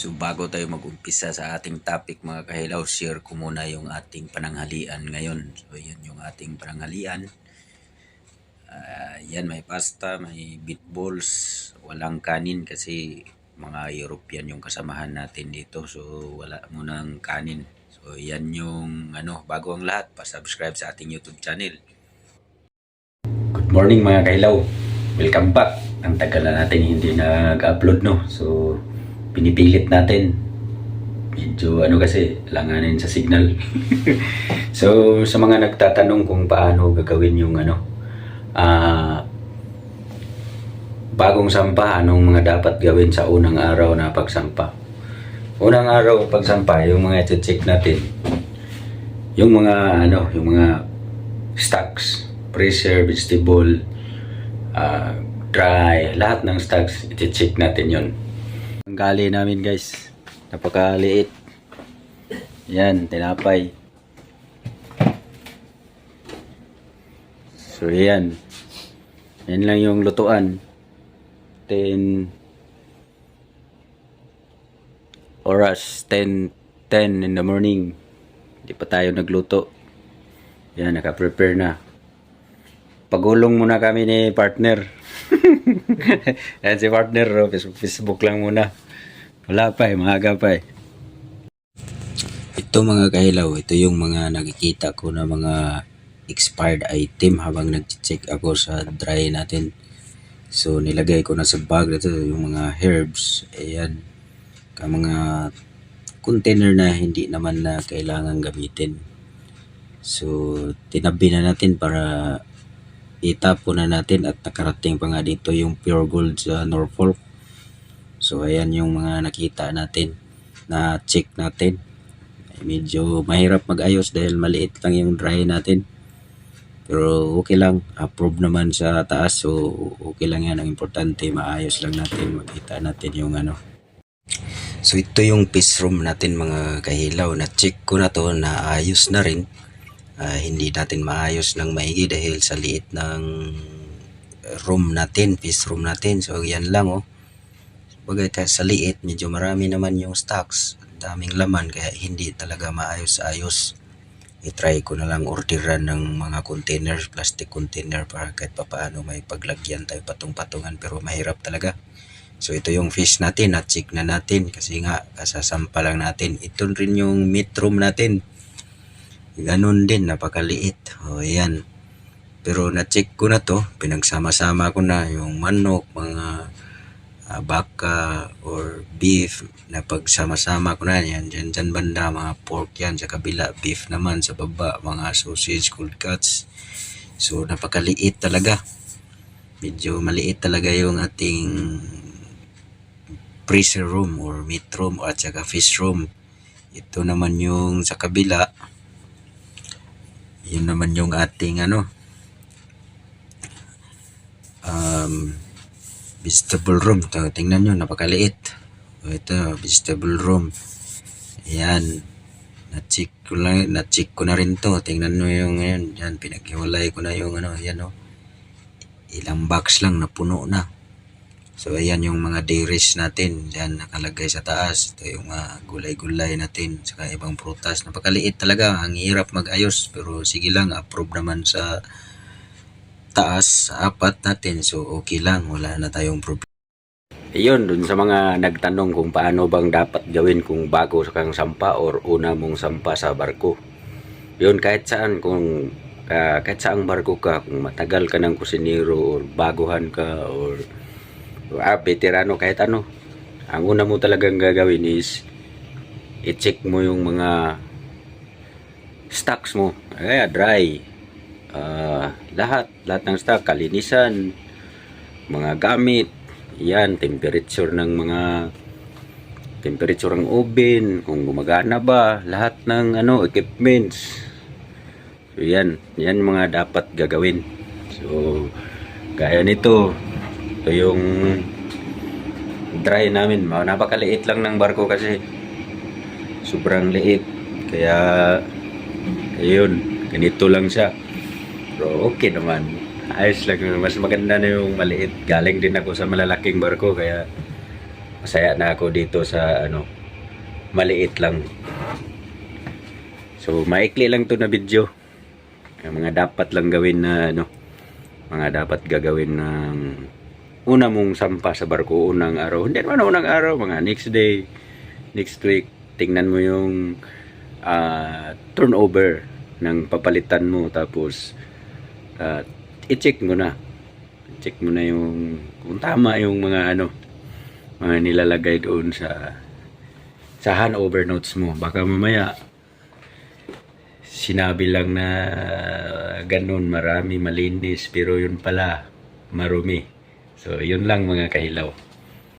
So bago tayo mag-umpisa sa ating topic mga kahilaw, share ko muna yung ating pananghalian ngayon. So yan yung ating pananghalian. Ah, yan may pasta, may meatballs, walang kanin kasi mga European yung kasamahan natin dito. So wala munang kanin. So yan yung ano, bago ang lahat, pa-subscribe sa ating YouTube channel. Good morning mga kailaw. Welcome back. Ang tagal na natin hindi nag-upload no. So pinipilit natin. Medyo ano kasi, langanin sa signal. so sa mga nagtatanong kung paano gagawin yung ano, ah bagong sampa, anong mga dapat gawin sa unang araw na pagsampa. Unang araw pagsampa, yung mga check natin, yung mga ano, yung mga stocks, pressure, vegetable, ah, dry, lahat ng stocks, i-check natin yon. Ang gali namin guys, napakaliit. Yan, tinapay. So yan. Yan lang yung lutuan. 10 oras, 10, 10 in the morning. Hindi pa tayo nagluto. Yan, naka-prepare na. Pagulong muna kami ni partner. Yan si partner, oh, Facebook lang muna. Wala pa eh, maaga pa eh. Ito mga kahilaw, ito yung mga nakikita ko na mga expired item habang nag-check ako sa dry natin. So nilagay ko na sa bag ito yung mga herbs, ayan. Ka mga container na hindi naman na kailangan gamitin. So tinabi na natin para itapon na natin at nakarating pa nga dito yung pure gold sa Norfolk. So ayan yung mga nakita natin na check natin. Medyo mahirap mag-ayos dahil maliit lang yung dry natin. Pero okay lang, approve naman sa taas so okay lang yan. Ang importante maayos lang natin, makita natin yung ano. So ito yung piece room natin mga kahilaw na check ko na to na ayos na rin. Ah, hindi natin maayos ng maigi dahil sa liit ng room natin, piece room natin. So yan lang oh. Bagay ka sa liit, medyo marami naman yung stocks. Daming laman kaya hindi talaga maayos-ayos. I-try ko na lang orderan ng mga containers, plastic container para kahit papaano may paglagyan tayo patong-patungan pero mahirap talaga. So ito yung fish natin, na-check na natin kasi nga kasasampa lang natin. Ito rin yung meat room natin. Ganon din, napakaliit. O yan. Pero na-check ko na to, pinagsama-sama ko na yung manok, mga ah, baka or beef na pagsama-sama ko na yan. Dyan, dyan banda, mga pork yan sa kabila. Beef naman sa baba, mga sausage, cold cuts. So napakaliit talaga. Medyo maliit talaga yung ating freezer room or meat room at saka fish room. Ito naman yung sa kabila. Yun naman yung ating ano um, vegetable room. Ito, tingnan nyo, napakaliit. O, Ito, vegetable room. Ayan. Na-check ko, na-check ko na rin to. Tingnan nyo yung yan. Yan, pinaghiwalay ko na yung ano. Yan o. Ilang box lang, napuno na. So, ayan yung mga dairies natin. Yan, nakalagay sa taas. Ito yung mga gulay-gulay natin. Saka ibang prutas. Napakaliit talaga. Ang hirap mag-ayos. Pero sige lang, approve naman sa taas sa apat natin. So, okay lang. Wala na tayong problema. Iyon, dun sa mga nagtanong kung paano bang dapat gawin kung bago sa kang sampa or una mong sampa sa barko. Yun, kahit saan, kung ah, kahit saang barko ka, kung matagal ka ng kusinero or baguhan ka or ah, veterano, kahit ano. Ang una mo talagang gagawin is i-check mo yung mga stocks mo. Kaya dry, Ah, lahat, lahat ng stock, kalinisan, mga gamit, yan, temperature ng mga temperature ng oven, kung gumagana ba, lahat ng ano, equipments. So yan, yan mga dapat gagawin. So, gaya nito, ito yung dry namin. Napakaliit lang ng barko kasi sobrang liit. Kaya, ayun, ganito lang siya. Pero okay naman. Ayos lang. Mas maganda na yung maliit. Galing din ako sa malalaking barko. Kaya masaya na ako dito sa ano maliit lang so maikli lang to na video mga dapat lang gawin na ano mga dapat gagawin ng una mong sampa sa barko unang araw. Hindi naman unang araw mga next day next week tingnan mo yung ah, turnover ng papalitan mo. Tapos ah, i-check mo na. Check mo na yung kung tama yung mga ano mga nilalagay doon sa sa handover notes mo. Baka mamaya sinabi lang na ganun marami malinis. Pero yun pala marumi so yun lang mga kahilaw